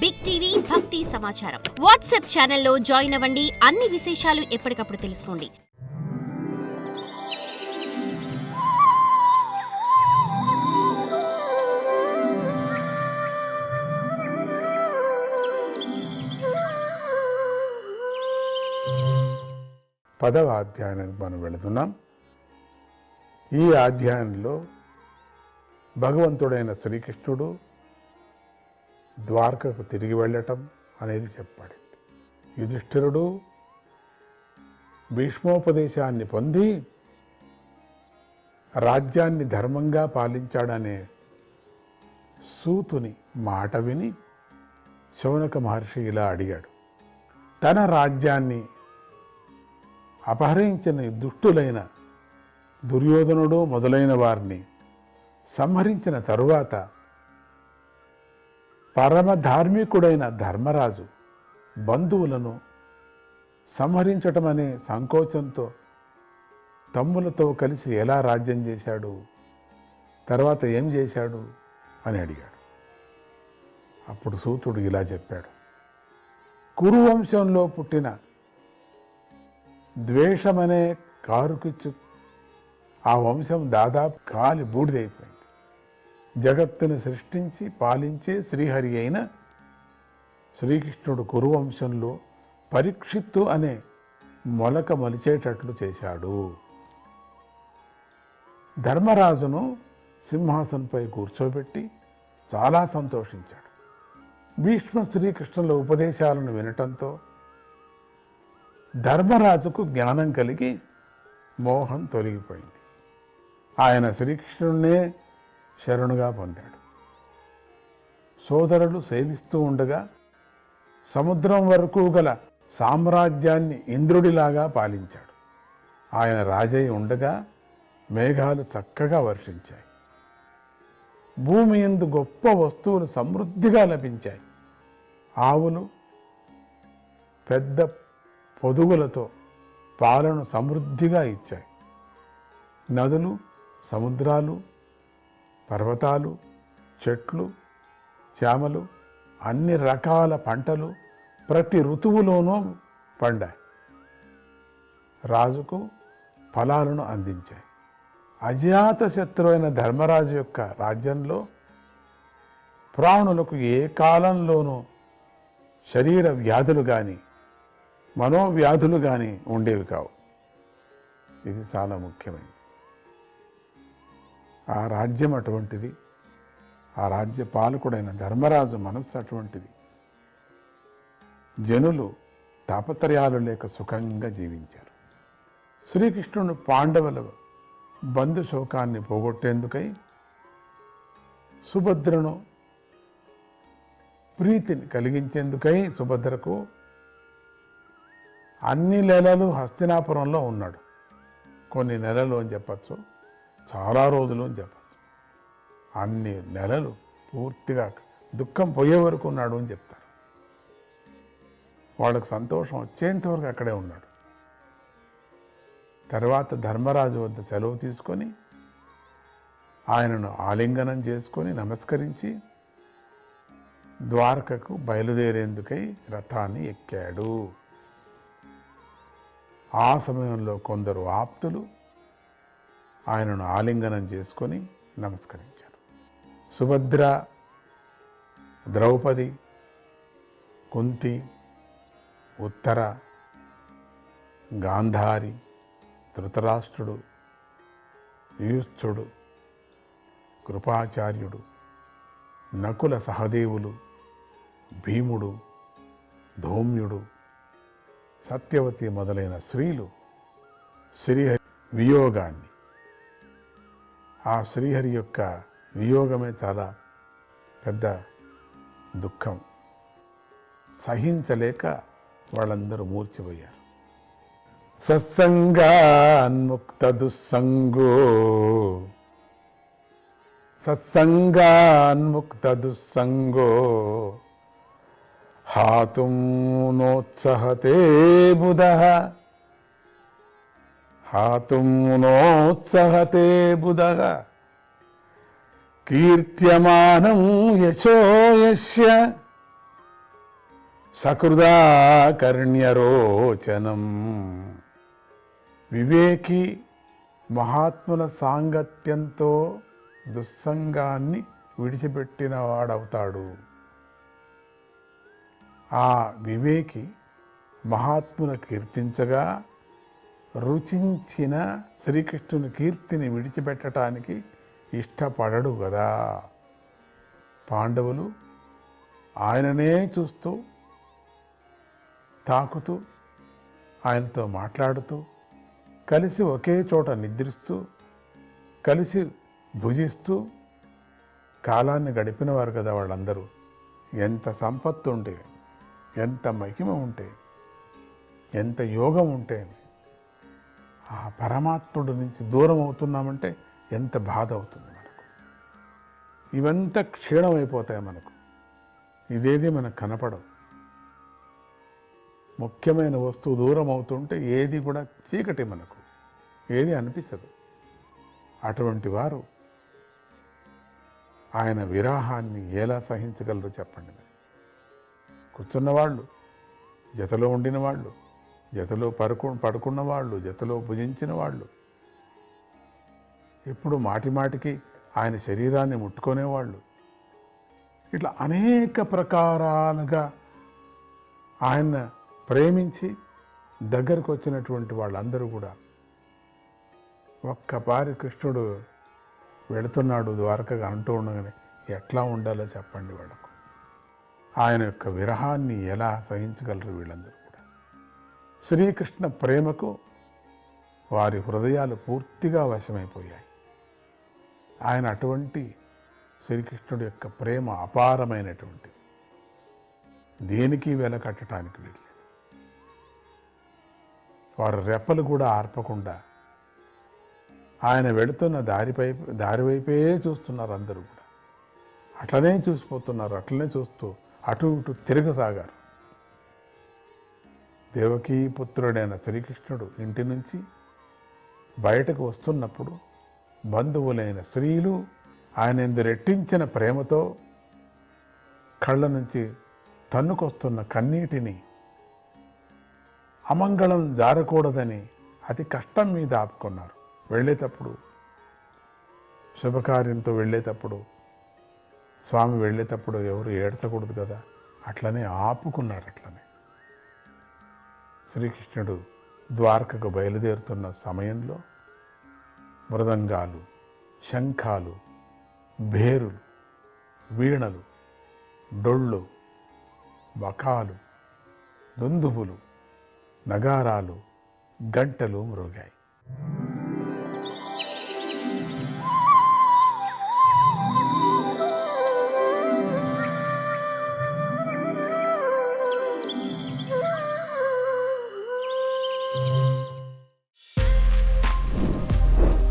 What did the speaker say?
Big TV భక్తి సమాచారం WhatsApp ఛానల్లో జాయిన్ అవ్వండి. అన్ని విశేషాలు ఎప్పటికప్పుడు తెలుసుకోండి. పదవ అధ్యాయానికి మనం వెళుతున్నాం. ఈ అధ్యాయంలో భగవంతుడైన శ్రీకృష్ణుడు ద్వారకకు తిరిగి వెళ్ళటం అనేది చెప్పబడింది. యుధిష్ఠిరుడు భీష్మోపదేశాన్ని పొంది రాజ్యాన్ని ధర్మంగా పాలించాడనే సూతుని మాట విని శౌనక మహర్షి ఇలా అడిగాడు తన రాజ్యాన్ని అపహరించిన దుష్టులైన దుర్యోధనుడు మొదలైన వారిని సంహరించిన తరువాత పరమ ధార్మికుడైన ధర్మరాజు బంధువులను సంహరించటం అనే సంకోచంతో తమ్ములతో కలిసి ఎలా రాజ్యం చేశాడు తర్వాత ఏం చేశాడు అని అడిగాడు. అప్పుడు సూతుడు ఇలా చెప్పాడు. కురువంశంలో పుట్టిన ద్వేషమనే కారుకిచ్చు. ఆ వంశం దాదాపు కాలి బూడిదైపోయింది. జగత్తును సృష్టించి పాలించే శ్రీహరి అయిన శ్రీకృష్ణుడు కురువంశంలో పరీక్షిత్తు అనే మొలక మలిచేటట్లు చేశాడు. ధర్మరాజును సింహాసనంపై కూర్చోబెట్టి చాలా సంతోషించాడు. భీష్మ శ్రీకృష్ణుల ఉపదేశాలను వినటంతో ధర్మరాజుకు జ్ఞానం కలిగి మోహం తొలగిపోయింది. ఆయన శ్రీకృష్ణుడినే శరణుగా పొందాడు. సోదరులు సేవిస్తూ ఉండగా సముద్రం వరకు గల సామ్రాజ్యాన్ని ఇంద్రుడిలాగా పాలించాడు. ఆయన రాజయ్య ఉండగా మేఘాలు చక్కగా వర్షించాయి. భూమి ఎందు గొప్ప వస్తువులు సమృద్ధిగా లభించాయి. ఆవులు పెద్ద పొదుగులతో పాలను సమృద్ధిగా ఇచ్చాయి. నదులు సముద్రాలు పర్వతాలు చెట్లు చేమలు అన్ని రకాల పంటలు ప్రతి ఋతువులోనూ పండాయి. రాజుకు ఫలాలను అందించాయి. అజాత శత్రువైన ధర్మరాజు యొక్క రాజ్యంలో ప్రాణులకు ఏ కాలంలోనూ శరీర వ్యాధులు కానీ మనోవ్యాధులు కానీ ఉండేవి కావు. ఇది చాలా ముఖ్యమైనది. ఆ రాజ్యం అటువంటిది. ఆ రాజ్య పాలకుడైన ధర్మరాజు మనస్సు అటువంటిది. జనులు తాపత్రయాలు లేక సుఖంగా జీవించారు. శ్రీకృష్ణుడు పాండవుల బంధు శోకాన్ని పోగొట్టేందుకై సుభద్రను ప్రీతిని కలిగించేందుకై సుభద్రకు అన్ని నెలలు హస్తినాపురంలో ఉన్నాడు. కొన్ని నెలలు అని చెప్పచ్చు. చాలా రోజులు అని చెప్పచ్చు. అన్ని నెలలు పూర్తిగా దుఃఖం పోయే వరకు ఉన్నాడు అని చెప్తారు. వాళ్ళకు సంతోషం వచ్చేంతవరకు అక్కడే ఉన్నాడు. తర్వాత ధర్మరాజు వద్ద సెలవు తీసుకొని ఆయనను ఆలింగనం చేసుకొని నమస్కరించి ద్వారకకు బయలుదేరేందుకై రథాన్ని ఎక్కాడు. ఆ సమయంలో కొందరు ఆప్తులు ఆయనను ఆలింగనం చేసుకొని నమస్కరించారు. సుభద్ర ద్రౌపది కుంతి ఉత్తర గాంధారి ధృతరాష్ట్రుడు యూస్థుడు కృపాచార్యుడు నకుల సహదేవులు భీముడు ధౌమ్యుడు సత్యవతి మొదలైన స్త్రీలు శ్రీహరి వియోగాన్ని ఆ శ్రీహరి యొక్క వియోగమే చాలా పెద్ద దుఃఖం. సహించలేక వాళ్ళందరూ మూర్చిపోయారు. సత్సంగాన్ముక్త దుస్సంగో సత్సంగాన్ముక్త దుస్సంగో హాతుం నోత్సహతే బుధ హాతుం నోత్సహతే బుధ కీర్త్యమానం యశో యస్య సకృదాకర్ణ్యరోచనం వివేకి మహాత్ముల సాంగత్యంతో దుస్సంగాన్ని విడిచిపెట్టిన వాడవుతాడు. ఆ వివేకి మహాత్ముల కీర్తించగా రుచించిన శ్రీకృష్ణుని కీర్తిని విడిచిపెట్టడానికి ఇష్టపడడు కదా. పాండవులు ఆయననే చూస్తూ తాకుతూ ఆయనతో మాట్లాడుతూ కలిసి ఒకే చోట నిద్రిస్తూ కలిసి భుజిస్తూ కాలాన్ని గడిపినవారు కదా వాళ్ళందరూ. ఎంత సంపత్తు ఉంటే ఎంత మహిమ ఉంటే ఎంత యోగం ఉంటే ఆ పరమాత్ముడు నుంచి దూరం అవుతున్నామంటే ఎంత బాధ అవుతుంది మనకు? ఇవంతా క్షీణమైపోతాయి మనకు. ఇదేది మనకు కనపడవు. ముఖ్యమైన వస్తువు దూరం అవుతుంటే ఏది కూడా చీకటి మనకు. ఏది అనిపించదు. అటువంటి వారు ఆయన విరాహాన్ని ఎలా సహించగలరు చెప్పండి మరి. కూర్చున్న వాళ్ళు జతలో ఉండిన వాళ్ళు జతలో పడుకు పడుకున్న వాళ్ళు జతలో భుజించిన వాళ్ళు ఇప్పుడు మాటి మాటికి ఆయన శరీరాన్ని ముట్టుకునేవాళ్ళు. ఇట్లా అనేక ప్రకారాలుగా ఆయన ప్రేమించి దగ్గరకు వచ్చినటువంటి వాళ్ళందరూ కూడా ఒక్కపారి కృష్ణుడు వెళుతున్నాడు ద్వారకగా అంటూ ఉండగానే ఎట్లా ఉండాలో చెప్పండి వాళ్ళకు. ఆయన యొక్క విరహాన్ని ఎలా సహించగలరు వీళ్ళందరూ? శ్రీకృష్ణ ప్రేమకు వారి హృదయాలు పూర్తిగా వశమైపోయాయి. ఆయన అటువంటి శ్రీకృష్ణుడి యొక్క ప్రేమ అపారమైనటువంటిది. దేనికి వెలకట్టడానికి వీల్లేదు. వారు రెప్పలు కూడా ఆర్పకుండా ఆయన వెళుతున్న దారిపై దారివైపే చూస్తున్నారు అందరూ కూడా. అట్లనే చూసిపోతున్నారు అట్లనే చూస్తూ అటు ఇటు తిరగసాగారు. దేవకీ పుత్రుడైన శ్రీకృష్ణుడు ఇంటి నుంచి బయటకు వస్తున్నప్పుడు బంధువులైన స్త్రీలు ఆయన ఎందు రెట్టించిన ప్రేమతో కళ్ళ నుంచి తన్నుకొస్తున్న కన్నీటిని అమంగళం జారకూడదని అతి కష్టం మీద ఆపుకున్నారు. వెళ్ళేటప్పుడు శుభకార్యంతో వెళ్ళేటప్పుడు స్వామి వెళ్ళేటప్పుడు ఎవరు ఏడ్చకూడదు కదా అట్లనే ఆపుకున్నారు అట్లనే. శ్రీకృష్ణుడు ద్వారకకు బయలుదేరుతున్న సమయంలో మృదంగాలు శంఖాలు భేరులు వీణలు డొళ్ళు బకాలు దుందుబులు నగారాలు గంటలు మ్రోగాయి